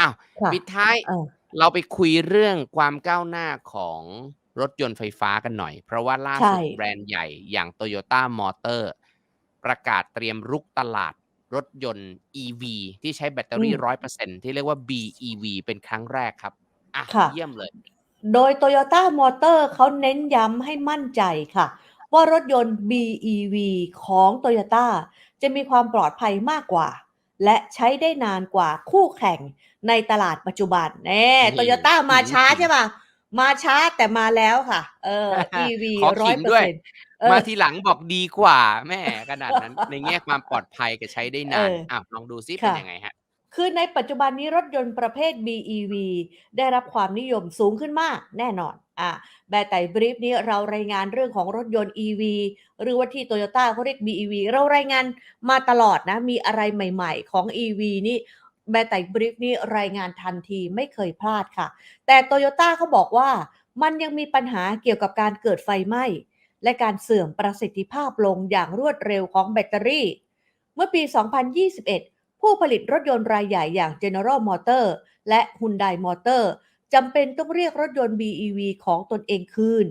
อ้าวค่ะปิดท้ายเออเราไปคุยเรื่องความก้าวหน้าของรถยนต์ไฟฟ้ากันหน่อย เพราะว่าล่าใช่สุดแบรนด์ใหญ่อย่าง Toyota Motor ประกาศเตรียมรุกตลาดรถยนต์ EV ที่ใช้แบตเตออืรี่ม100%ที่เรียกว่า BEV เป็นครั้งแรกครับอะค่ะ เยี่ยมเลย โดย Toyota Motor เขาเน้นย้ำให้มั่นใจค่ะ ว่ารถยนต์ BEV ของ Toyota จะมีความปลอดภัยมากกว่า และใช้ได้นานกว่าคู่แข่งในตลาดปัจจุบันแน่นี่ Toyota มาขิงช้าขิงใช่ป่ะมาช้าแต่มาแล้วค่ะ เออ EV ขอร้อขิยงเปอด้ร์วยเซ็นต์เอมาอทีหลังบอกดีกว่าแม่ขนาดนั้น ในแง่ความปลอดภัยกับใช้ได้นานเอออ้าวลองดูซิเป็นค่ะยังไงฮะ คือในปัจจุบันนี้รถยนต์ประเภท BEV ได้รับความนิยมสูงขึ้นมากแน่นอน อะแบไต่บรีฟนี้เรารายงานเรื่องของรถยนต์ EV หรือว่าที่ Toyota เขาเรียก BEV เรารายงานมาตลอดนะ มีอะไรใหม่ๆของ EV นี่แบไต่บรีฟนี้รายงานทันทีไม่เคยพลาดค่ะ แต่ Toyota เขาบอกว่ามันยังมีปัญหาเกี่ยวกับการเกิดไฟไหม้และการเสื่อมประสิทธิภาพลงอย่างรวดเร็วของแบตเตอรี่ เมื่อปี 2021 ผู้ผลิตรถยนต์รายใหญ่อย่าง General Motor และ Hyundai Motor จำเป็นต้องเรียกรถยนต์ BEV ของตนเองคืน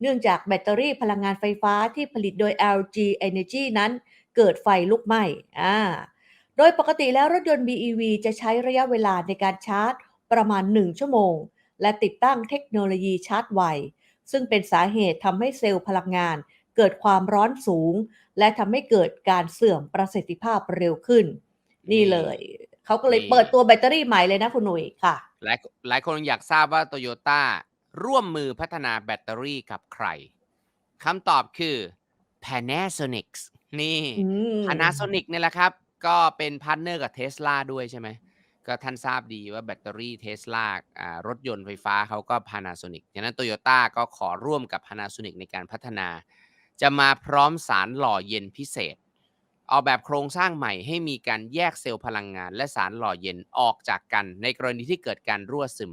เนื่องจากแบตเตอรี่พลังงานไฟฟ้าที่ผลิตโดย LG Energy นั้นเกิดไฟลุกไหม้อ่าโดยปกติแล้วรถยนต์ BEV จะใช้ระยะเวลาในการชาร์จประมาณ 1 ชั่วโมง และติดตั้งเทคโนโลยีชาร์จไว ซึ่งเป็นสาเหตุทำให้เซลล์พลังงานเกิดความร้อนสูง และทำให้เกิดการเสื่อมประสิทธิภาพเร็วขึ้น นี่เลย เขาก็เลยเปิดตัวแบตเตอรี่ใหม่เลยนะคุณหนุ่ยค่ะ หลายหลายคนอยากทราบว่า Toyota ร่วมมือพัฒนาแบตเตอรี่กับใครคำตอบคือ Panasonic นี่อืม Panasonic เนี่ยแหละครับ ก็เป็นพาร์ทเนอร์กับ Tesla ด้วยใช่ไหม ก็ท่านทราบดีว่าแบตเตอรี่ Tesla อ่ารถยนต์ไฟฟ้าเขาก็ Panasonic ฉะนั้น Toyota ก็ขอร่วมกับ Panasonic ในการพัฒนา จะมาพร้อมสารหล่อเย็นพิเศษ ออกแบบโครงสร้างใหม่ให้มีการแยกเซลล์พลังงาน และสารหล่อเย็นออกจากกัน ในกรณีที่เกิดการรั่วซึม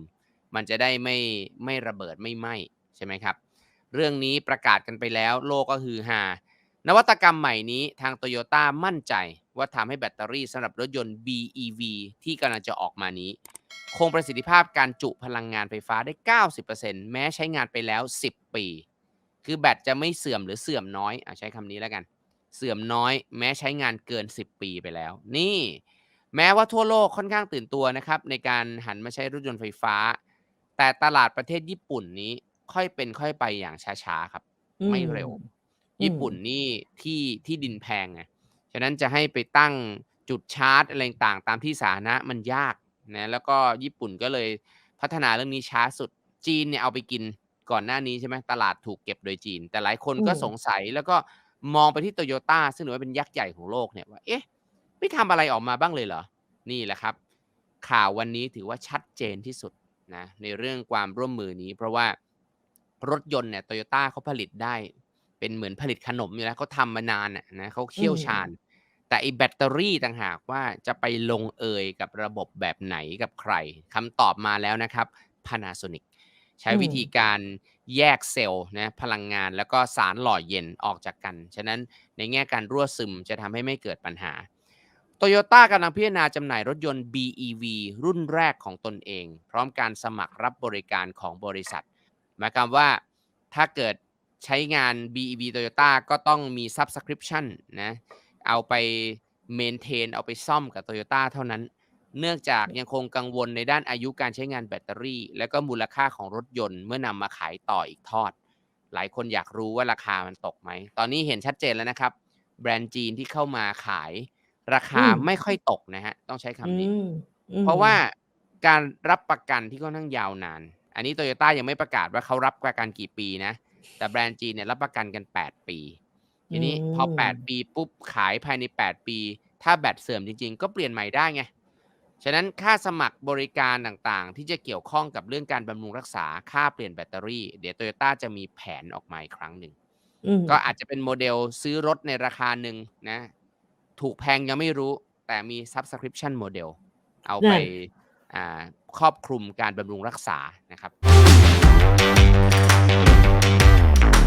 มันจะได้ไม่ไม่ระเบิดไม่ไหม้ใช่ไหมครับ เรื่องนี้ประกาศกันไปแล้วโลกก็ฮือฮานวัตกรรมใหม่นี้ทาง Toyota มั่นใจว่าทำให้แบตเตอรี่สำหรับรถยนต์ BEV ที่กำลังจะออกมานี้ คงประสิทธิภาพการจุพลังงานไฟฟ้าได้ 90%แม้ใช้งานไปแล้ว 10 ปี คือแบตจะไม่เสื่อมหรือเสื่อมน้อยอใช้คำนี้แล้วกัน เสื่อมน้อยแม้ใช้งานเกิน 10 ปีไปแล้ว นี่ แม้ว่าทั่วโลกค่อนข้างตื่นตัวนะครับ ในการหันมาใช้รถยนต์ไฟฟ้า แต่ตลาดประเทศญี่ปุ่นนี้ค่อยเป็นค่อยไปอย่างช้าๆครับอืมไม่เร็วอืมญี่ปุ่นนี่ที่ที่ดินแพงไงฉะนั้นจะให้ไปตั้งจุดชาร์จอะไรต่างๆตามที่สาธารณะมันยากนะแล้วก็ญี่ปุ่นก็เลยพัฒนาเรื่องนี้ช้าสุดจีนเนี่ยเอาไปกินก่อนหน้านี้ใช่ไหมตลาดถูกเก็บโดยจีน แต่หลายคนก็อืมสงสัยแล้วก็ มองไปที่โตโยต้าซึ่งถือว่าเป็นยักษ์ใหญ่ของโลกเนี่ยว่าเอ๊ะไม่ทำอะไรออกมาบ้างเลยเหรอ นี่แหละครับ ข่าววันนี้ถือว่าชัดเจนที่สุดนะในเรื่องความร่วมมือนี้ เพราะว่ารถยนต์เนี่ยโตโยต้าเขาผลิตได้ เป็นเหมือนผลิตขนมอยู่แล้วเขาทำมานานน่ะนะเขาเชี่ยวชาญ แต่ไอแบตเตอรี่ต่างหากว่าจะไปลงเอยกับระบบแบบไหนกับใครคำตอบมาแล้วนะครับ Panasonic ใช้วิธีการแยกเซลล์นะพลังงานแล้วก็สารหล่อเย็นออกจากกัน ฉะนั้นในแง่การรั่วซึมจะทำให้ไม่เกิดปัญหาโตโยต้ากำลังพิจารณาจำหน่ายรถยนต์ BEV รุ่นแรกของตนเอง พร้อมการสมัครรับบริการของบริษัท หมายความว่าถ้าเกิดใช้งาน BEV Toyota ก็ต้องมี Subscription นะ เอาไป maintain เอาไปซ่อมกับ Toyota เท่านั้น เนื่องจากยังคงกังวลในด้านอายุการใช้งานแบตเตอรี่ และก็มูลค่าของรถยนต์เมื่อนำมาขายต่ออีกทอด หลายคนอยากรู้ว่าราคามันตกไหม ตอนนี้เห็นชัดเจนแล้วนะครับ แบรนด์จีนที่เข้ามาขายราคาอืมไม่ค่อยตกนะฮะ ต้องใช้คำนี้อืมอืมเพราะว่าการรับประกันที่ค่อนข้างยาวนาน อันนี้โตโยต้ายังไม่ประกาศว่าเขารับประกันกี่ปีนะ แต่แบรนด์จีนเนี่ยรับประกันกัน 8 ปี ทีนี้พอ 8 ปีปุ๊บขายภายใน 8 ปี ถ้าแบตเสื่อมจริง ๆ ก็เปลี่ยนใหม่ได้ไง ฉะนั้นค่าสมัครบริการต่างๆ ที่จะเกี่ยวข้องกับเรื่องการบำรุงรักษาค่าเปลี่ยนแบตเตอรี่ เดี๋ยวโตโยต้าจะมีแผนออกมาอีกครั้งหนึ่งอืมก็อาจจะเป็นโมเดลซื้อรถในราคาหนึ่งนะ ถูกแพงยังไม่รู้ แต่มี subscription model เอาไปนั่นอ่าครอบคลุมการบำรุงรักษานะครับ